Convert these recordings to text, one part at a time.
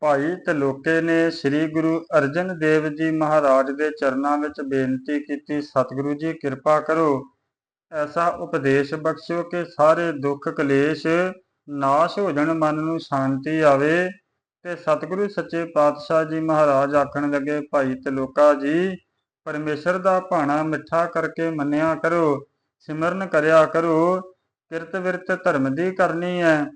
ਭਾਈ ਤਲੋਕੇ ਨੇ ਸ੍ਰੀ ਗੁਰੂ ਅਰਜਨ ਦੇਵ ਜੀ ਮਹਾਰਾਜ ਦੇ ਚਰਨਾਂ ਵਿੱਚ ਬੇਨਤੀ ਕੀਤੀ, ਸਤਿਗੁਰੂ ਜੀ ਕਿਰਪਾ ਕਰੋ। ਐਸਾ ਉਪਦੇਸ਼ ਬਖਸ਼ੋ ਕਿ ਸਾਰੇ ਦੁੱਖ ਕਲੇਸ਼ ਨਾਸ਼ ਹੋ ਜਾਣ, ਮਨ ਨੂੰ ਸ਼ਾਂਤੀ ਆਵੇ। ਤੇ ਸਤਿਗੁਰੂ ਸੱਚੇ ਪਾਤਸ਼ਾਹ ਜੀ ਮਹਾਰਾਜ ਆਖਣ ਲੱਗੇ, ਭਾਈ ਤਲੋਕਾ ਜੀ, ਪਰਮੇਸ਼ਰ ਦਾ ਭਾਣਾ ਮਿੱਠਾ ਕਰਕੇ ਮੰਨਿਆ ਕਰੋ, ਸਿਮਰਨ ਕਰਿਆ ਕਰੋ। ਕਿਰਤ ਵਿਰਤ ਧਰਮ ਦੀ ਕਰਨੀ ਹੈ,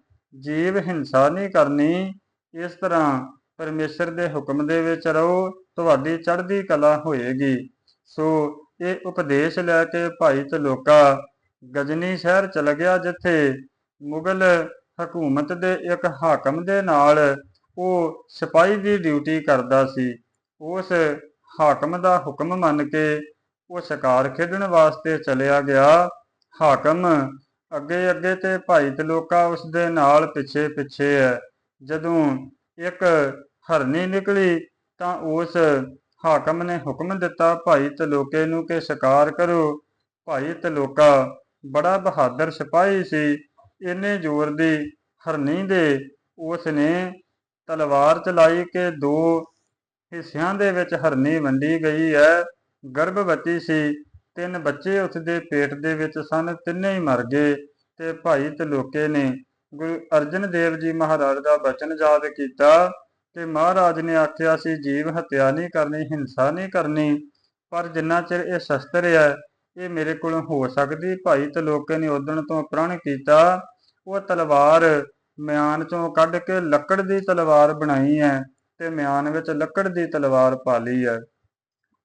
ਜੀਵ ਹਿੰਸਾ ਨਹੀਂ ਕਰਨੀ। ਇਸ ਤਰ੍ਹਾਂ ਪਰਮੇਸ਼ਰ ਦੇ ਹੁਕਮ ਦੇ ਵਿੱਚ ਰਹੋ, ਤੁਹਾਡੀ ਚੜ੍ਹਦੀ ਕਲਾ ਹੋਏਗੀ। ਸੋ ਇਹ ਉਪਦੇਸ਼ ਲੈ ਕੇ ਭਾਈ ਤਲੋਕਾ, ਗਜਨੀ ਸ਼ਹਿਰ ਚਲ ਗਿਆ ਜਿੱਥੇ ਮੁਗਲ ਹਕੂਮਤ ਦੇ ਇੱਕ ਹਾਕਮ ਦੇ ਨਾਲ ਉਹ ਸਿਪਾਹੀ ਦੀ ਡਿਊਟੀ ਕਰਦਾ ਸੀ। ਉਸ ਹਾਕਮ ਦਾ ਹੁਕਮ ਮੰਨ ਕੇ ਉਹ ਸ਼ਿਕਾਰ ਖੇਡਣ ਵਾਸਤੇ ਚਲਿਆ ਗਿਆ। ਹਾਕਮ ਅੱਗੇ ਅੱਗੇ ਤੇ ਭਾਈ ਤਲੋਕਾ ਉਸ ਦੇ ਨਾਲ ਪਿੱਛੇ ਪਿੱਛੇ ਹੈ। ਜਦੋਂ ਇੱਕ ਹਰਨੀ ਨਿਕਲੀ ਤਾਂ ਉਸ ਹਾਕਮ ਨੇ ਹੁਕਮ ਦਿੱਤਾ, ਭਾਈ ਤਲੋਕੇ ਨੂੰ ਕਿ ਸ਼ਿਕਾਰ ਕਰੋ। ਭਾਈ ਤਲੋਕਾ ਬੜਾ ਬਹਾਦਰ ਸਿਪਾਹੀ ਸੀ। ਇੰਨੇ ਜ਼ੋਰ ਦੀ ਹਰਨੀ ਦੇ ਉਸ ਨੇ ਤਲਵਾਰ ਚਲਾਈ ਕਿ ਦੋ ਹਿੱਸਿਆਂ ਦੇ ਵਿੱਚ ਹਰਨੀ ਵੰਡੀ ਗਈ ਹੈ ਗਰਭਵਤੀ ਸੀ। ਤਿੰਨ ਬੱਚੇ ਉਸ ਦੇ ਪੇਟ ਦੇ ਵਿੱਚ ਸਨ। ਤਿੰਨੇ ਹੀ ਮਰ ਗਏ ਤੇ ਭਾਈ ਤਲੋਕੇ ਨੇ ਗੁਰੂ ਅਰਜਨ ਦੇਵ ਜੀ ਮਹਾਰਾਜ ਦਾ ਬਚਨ ਯਾਦ ਕੀਤਾ ਕਿ ਮਹਾਰਾਜ ਨੇ ਆਖਿਆ ਸੀ, ਜੀਵ ਹੱਤਿਆ ਨਹੀਂ ਕਰਨੀ, ਹਿੰਸਾ ਨਹੀਂ ਕਰਨੀ, ਪਰ ਜਿੰਨਾ ਚਿਰ ਇਹ ਸ਼ਸਤਰ ਹੈ, ਇਹ ਮੇਰੇ ਕੋਲ ਹੋ ਸਕਦੀ। ਭਾਈ ਤਲੋਕੇ ਨੇ ਉਦਣ ਤੋਂ ਪ੍ਰਣ ਕੀਤਾ, ਉਹ ਤਲਵਾਰ ਮਿਆਨ ਚੋਂ ਕੱਢ ਕੇ ਲੱਕੜ ਦੀ ਤਲਵਾਰ ਬਣਾਈ ਹੈ ਤੇ ਮਿਆਨ ਵਿੱਚ ਲੱਕੜ ਦੀ ਤਲਵਾਰ ਪਾ ਲਈ ਹੈ।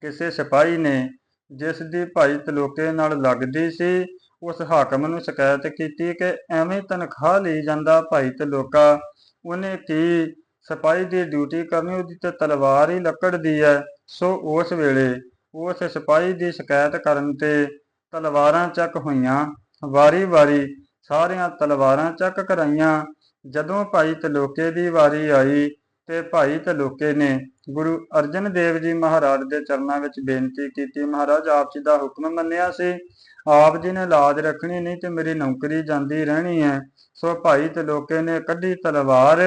ਕਿਸੇ ਸਿਪਾਹੀ ਨੇ, ਜਿਸ ਦੀ ਭਾਈ ਤਲੋਕੇ ਨਾਲ ਲੱਗਦੀ ਸੀ ਉਸ ਹਾਕਮ ਨੂੰ ਸ਼ਿਕਾਇਤ ਕੀਤੀ ਕਿ ਐਵੇਂ ਤਨਖਾਹ ਲਈ ਜਾਂਦਾ ਭਾਈ ਤਲੋਕਾ ਉਹਨੇ ਕੀ ਸਿਪਾਹੀ ਦੀ ਡਿਊਟੀ ਕਰਨੀ, ਉਹਦੀ ਤੇ ਤਲਵਾਰ ਹੀ ਲੱਕੜ ਦੀ ਹੈ ਸੋ ਉਸ ਵੇਲੇ ਉਸ ਸਿਪਾਹੀ ਦੀ ਸ਼ਿਕਾਇਤ ਕਰਨ ਤੇ ਤਲਵਾਰਾਂ ਚੱਕ ਹੋਈਆਂ। ਵਾਰੀ-ਵਾਰੀ ਸਾਰੀਆਂ ਤਲਵਾਰਾਂ ਚੱਕ ਕਰਾਈਆਂ। ਜਦੋਂ ਭਾਈ ਤਲੋਕੇ ਦੀ ਵਾਰੀ ਆਈ ਤੇ ਭਾਈ ਤਲੋਕੇ ਨੇ ਗੁਰੂ ਅਰਜਨ ਦੇਵ ਜੀ ਮਹਾਰਾਜ ਦੇ ਚਰਨਾਂ ਵਿੱਚ ਬੇਨਤੀ ਕੀਤੀ। ਮਹਾਰਾਜ, ਆਪ ਜੀ ਦਾ ਹੁਕਮ ਮੰਨਿਆ ਸੀ। ਆਪ ਜੀ ਨੇ ਲਾਜ ਰੱਖਣੀ ਨਹੀਂ ਤੇ ਮੇਰੀ ਨੌਕਰੀ ਜਾਂਦੀ ਰਹਿਣੀ ਹੈ। ਸੋ ਭਾਈ ਤਲੋਕੇ ਨੇ ਕੱਢੀ ਤਲਵਾਰ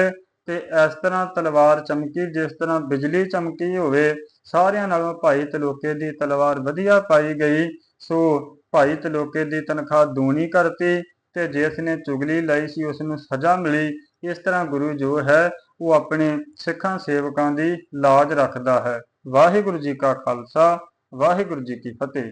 ਤੇ ਇਸ ਤਰ੍ਹਾਂ ਤਲਵਾਰ ਚਮਕੀ, ਜਿਸ ਤਰ੍ਹਾਂ ਬਿਜਲੀ ਚਮਕੀ ਹੋਵੇ, ਸਾਰਿਆਂ ਨਾਲੋਂ ਭਾਈ ਤਲੋਕੇ ਦੀ ਤਲਵਾਰ ਵਧੀਆ ਪਾਈ ਗਈ। ਸੋ ਭਾਈ ਤਲੋਕੇ ਦੀ ਤਨਖਾਹ ਦੂਣੀ ਕਰਤੀ ਤੇ ਜਿਸ ਨੇ ਚੁਗਲੀ ਲਈ ਸੀ, ਉਸ ਨੂੰ ਸਜ਼ਾ ਮਿਲੀ। ਇਸ ਤਰ੍ਹਾਂ ਗੁਰੂ ਜੋ ਹੈ, ਉਹ ਆਪਣੇ ਸਿੱਖਾਂ ਸੇਵਕਾਂ ਦੀ ਲਾਜ ਰੱਖਦਾ ਹੈ। ਵਾਹਿਗੁਰੂ ਜੀ ਕਾ ਖਾਲਸਾ, ਵਾਹਿਗੁਰੂ ਜੀ ਕੀ ਫਤਿਹ।